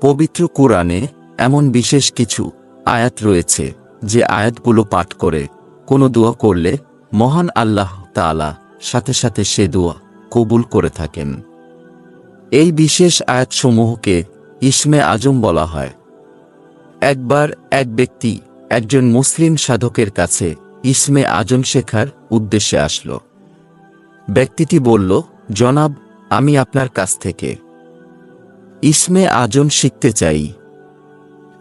পবিত্র কোরআনে এমন বিশেষ কিছু আয়াত রয়েছে, যে আয়াতগুলো পাঠ করে কোনো দোয়া করলে মহান আল্লাহ তাআলা সাথে সাথে সে দোয়া কবুল করে থাকেন। এই বিশেষ আয়াতসমূহকে ইসমে আজম বলা হয়। একবার এক ব্যক্তি একজন মুসলিম সাধকের কাছে ইসমে আজম শেখার উদ্দেশ্যে আসলো। ব্যক্তিটি বলল, জনাব, আমি আপনার কাছ থেকে ইসমে আজম শিখতে চাই।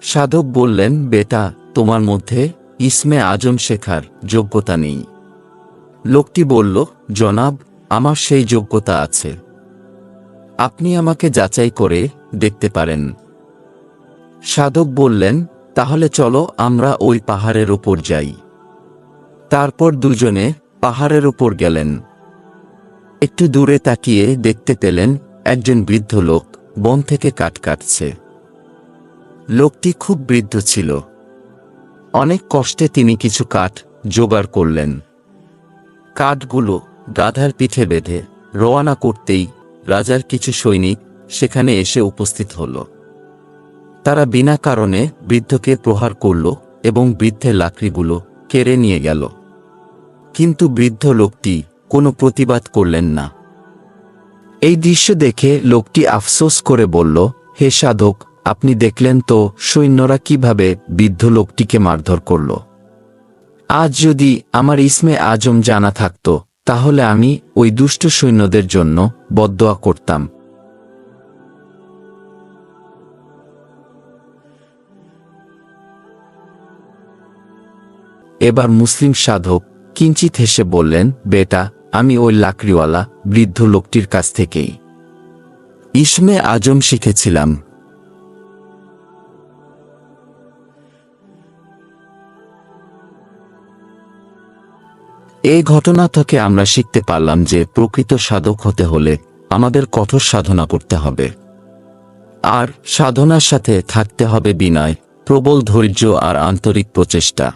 সাধক বললেন, বেটা, তোমার মধ্যে ইসমে আজম শেখার যোগ্যতা নেই। লোকটি বলল, জনাব, আমার সেই যোগ্যতা আছে। আপনি আমাকে যাচাই করে দেখতে পারেন। সাধক বললেন, তাহলে চলো, আমরা ওই পাহাড়ের ওপর যাই। তারপর দুজনে পাহাড়ের ওপর গেলেন। একটু দূরে তাকিয়ে দেখতে পেলেন একজন বৃদ্ধ লোক। বন থেকে কাঠ কাটছে। লোকটি খুব বৃদ্ধ ছিল। অনেক কষ্টে তিনি কিছু কাঠ জোগাড় করলেন। কাঠগুলো গাধার পিঠে বেঁধে রওয়ানা করতেই রাজার কিছু সৈনিক সেখানে এসে উপস্থিত হল। তারা বিনা কারণে বৃদ্ধকে প্রহার করল এবং বৃদ্ধের লাকড়িগুলো কেড়ে নিয়ে গেল। কিন্তু বৃদ্ধ লোকটি কোনো প্রতিবাদ করলেন না। এই দৃশ্য দেখে লোকটি আফসোস করে বলল, হে সাধক, আপনি দেখলেন তো সৈন্যরা কীভাবে বৃদ্ধ লোকটিকে মারধর করল। আজ যদি আমার ইসমে আজম জানা থাকত, তাহলে আমি ওই দুষ্ট সৈন্যদের জন্য বদদোয়া করতাম। এবার মুসলিম সাধক কিঞ্চিত হেসে বললেন, বেটা আমি ওই লাকড়িওয়ালা বৃদ্ধ লোকটির কাছ থেকেই। ইসমে আজম শিখেছিলাম। এই ঘটনা থেকে আমরা শিখতে পারলাম যে প্রকৃত সাধক হতে হলে আমাদের কঠোর সাধনা করতে হবে। আর সাধনার সাথে থাকতে হবে বিনয়, প্রবল ধৈর্য আর আন্তরিক প্রচেষ্টা।